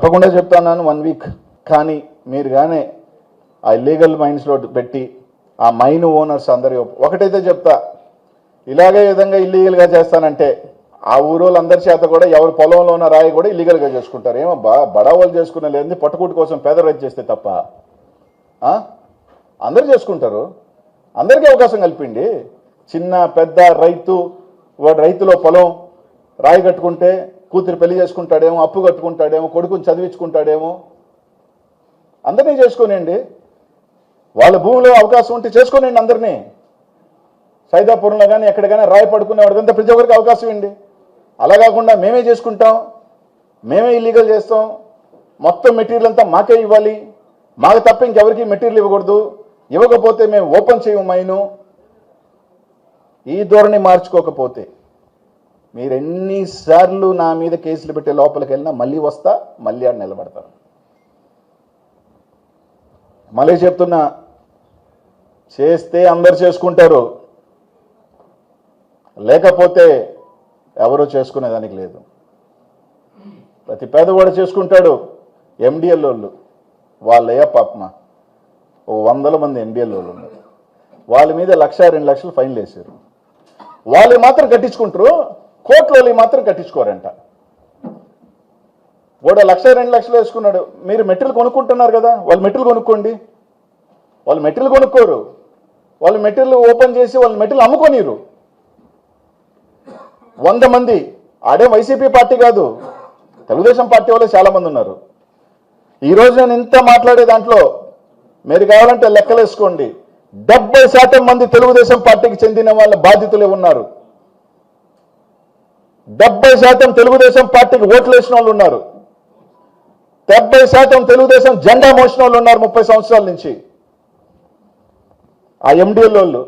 తప్పకుండా చెప్తాను one week కానీ మీరు కానీ ఆ ఇల్లీగల్ మైన్స్లో పెట్టి ఆ మైన్ ఓనర్స్ అందరి ఒకటైతే చెప్తా. ఇలాగే విధంగా ఇల్లీగల్గా చేస్తానంటే ఆ ఊరోళ్ళందరి చేత కూడా ఎవరి పొలంలో ఉన్న రాయి కూడా ఇల్లీగల్గా చేసుకుంటారు. ఏమో బా బడావాళ్ళు చేసుకునే లేదని పట్టుకుట్టు కోసం పేద రైతు చేస్తే తప్ప. అందరు చేసుకుంటారు. అందరికీ అవకాశం కల్పిండి. చిన్న పెద్ద రైతు వాడు రైతులో పొలం రాయి కట్టుకుంటే కూతురు పెళ్ళి చేసుకుంటాడేమో అప్పు కట్టుకుంటాడేమో కొడుకుని చదివించుకుంటాడేమో. అందరినీ చేసుకోనండి వాళ్ళ భూమిలో అవకాశం ఉంటే చేసుకోనండి అందరినీ. సైదాపురంలో కానీ ఎక్కడ కానీ రాయి పడుకునే వాడికంతా ప్రతి ఒక్కరికి అవకాశం ఇండి అలా కాకుండా మేమే చేసుకుంటాం. మేమే ఇల్లీగల్ చేస్తాం. మొత్తం మెటీరియల్ అంతా మాకే ఇవ్వాలి. మాకు తప్ప ఇంకెవరికి మెటీరియల్ ఇవ్వకూడదు. ఇవ్వకపోతే మేము ఓపెన్ చేయము మైను. ఈ ధోరణి మార్చుకోకపోతే. మీరు ఎన్నిసార్లు నా మీద కేసులు పెట్టే లోపలికి వెళ్ళినా మళ్ళీ వస్తా మళ్ళీ ఆడ నిలబడతాను మళ్ళీ చెప్తున్నా చేస్తే అందరు చేసుకుంటారు. లేకపోతే ఎవరూ చేసుకునేదానికి లేదు. ప్రతి పేదవాడు చేసుకుంటాడు. ఎండిఎల్ వాళ్ళు వాళ్ళయ్యా పాపమ. ఓ వందల మంది ఎండిఎల్ వాళ్ళు ఉన్నారు. వాళ్ళ మీద లక్ష రెండు లక్షలు ఫైన్లు వేసారు వాళ్ళు మాత్రం కట్టించుకుంటారు. కోట్ల మాత్రం కట్టించుకోరంట. వాడు లక్ష రెండు లక్షలు వేసుకున్నాడు. మీరు మెటీరియల్ కొనుక్కుంటున్నారు కదా వాళ్ళు మెటీరియల్ కొనుక్కోండి. వాళ్ళు మెటీరియల్ కొనుక్కోరు. వాళ్ళు మెటీరియల్ ఓపెన్ చేసి వాళ్ళు మెటీరియల్ అమ్ముకోనిరు. వంద మంది. ఆడే వైసీపీ పార్టీ కాదు. తెలుగుదేశం పార్టీ వాళ్ళు చాలా మంది ఉన్నారు. ఈ రోజు నేను ఇంత మాట్లాడే దాంట్లో మీరు కావాలంటే లెక్కలేసుకోండి. డెబ్బై శాతం మంది తెలుగుదేశం పార్టీకి చెందిన వాళ్ళ బాధితులే ఉన్నారు. డెబ్బై శాతం తెలుగుదేశం పార్టీకి ఓట్లు వేసిన వాళ్ళు ఉన్నారు. డెబ్బై శాతం తెలుగుదేశం జెండా మోసిన వాళ్ళు ఉన్నారు ముప్పై సంవత్సరాల నుంచి. ఆ ఎండిఎల్ వాళ్ళు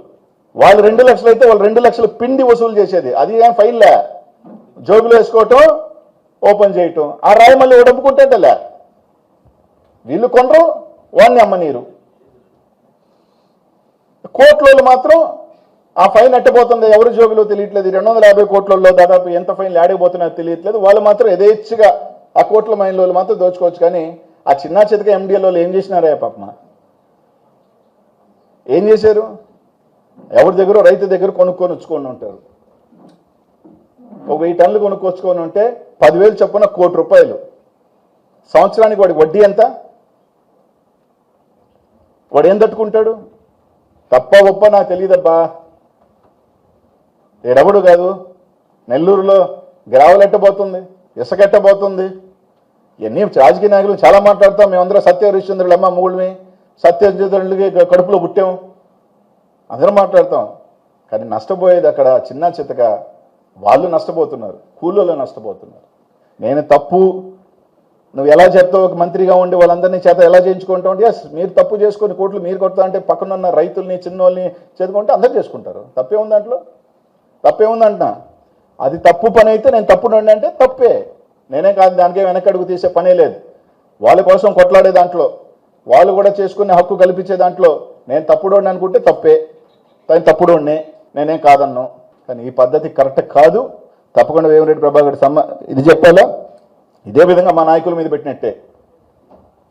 వాళ్ళు రెండు లక్షలు అయితే వాళ్ళు రెండు లక్షలు పిండి వసూలు చేసేది. అది ఏం ఫైల్లే జోబులు వేసుకోవటం ఓపెన్ చేయటం. ఆ రాయి మళ్ళీ ఉడపుకుంటేలే వీళ్ళు కొనరు వాడిని అమ్మనీరు కోట్లోళ్ళు మాత్రం ఆ ఫైన్ ఎట్టబోతుంది ఎవరి జోబిలో తెలియట్లేదు. రెండు వందల యాభై కోట్లలో దాదాపు ఎంత ఫైన్లు ఆడిపోతున్నాయో తెలియట్లేదు. వాళ్ళు మాత్రం యథేచ్ఛగా ఆ కోట్ల మైన్ వాళ్ళు మాత్రం దోచుకోవచ్చు. కానీ ఆ చిన్న చితక ఎండిఎల్ వాళ్ళు ఏం చేసినారా పాపమా ఏం చేశారు? ఎవరి దగ్గర రైతు దగ్గర కొనుక్కొని వచ్చుకొని ఉంటారు. ఒక వెయ్యి టన్నులు కొనుక్కొచ్చుకొని ఉంటే పదివేలు చొప్పున కోటి రూపాయలు. సంవత్సరానికి వాడి వడ్డీ ఎంత? వాడు ఏం తట్టుకుంటాడు? తప్ప గొప్ప నాకు తెలియదబ్బా. ఏడవడు కాదు. నెల్లూరులో గ్రావెల్ ఇసకెట్టబోతుంది. ఇవన్నీ రాజకీయ నాయకులు చాలా మాట్లాడతాం. మేమందరం సత్య హరిశ్చంద్రులు అమ్మ మూడుమి సత్యచంద్రులకి కడుపులో పుట్టాం. అందరం మాట్లాడతాం. కానీ నష్టపోయేది అక్కడ చిన్న చితక. వాళ్ళు నష్టపోతున్నారు. కూలీలో నష్టపోతున్నారు. నేను తప్పు. నువ్వు ఎలా చెప్తావు ఒక మంత్రిగా ఉండి వాళ్ళందరినీ చేత ఎలా చేయించుకుంటావు? ఎస్ మీరు తప్పు చేసుకొని కోట్లు మీరు కొడతా అంటే పక్కనున్న రైతుల్ని చిన్నోళ్ళని చేతుకుంటే అందరు చేసుకుంటారు. తప్పే ఉంది దాంట్లో? తప్పేముందంటున్నా? అది తప్పు పని అయితే నేను తప్పు అంటే తప్పే. నేనే కాదు దానికే వెనకడుగు తీసే పనే లేదు. వాళ్ళ కోసం కొట్లాడే దాంట్లో వాళ్ళు కూడా చేసుకునే హక్కు కల్పించే దాంట్లో నేను తప్పుడోడిని అనుకుంటే తప్పే. కానీ తప్పుడోడినే నేనేం కాదన్నాను కానీ ఈ పద్ధతి కరెక్ట్ కాదు. తప్పకుండా వేమిరెడ్డి ప్రభాకర్ సమ్మ ఇది చెప్పాలా? ఇదే విధంగా మా నాయకుల మీద పెట్టినట్టే.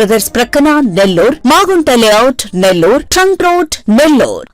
బ్రదర్స్ ప్రక్కన Nellore Magunta layout Nellore trunk road Nellore.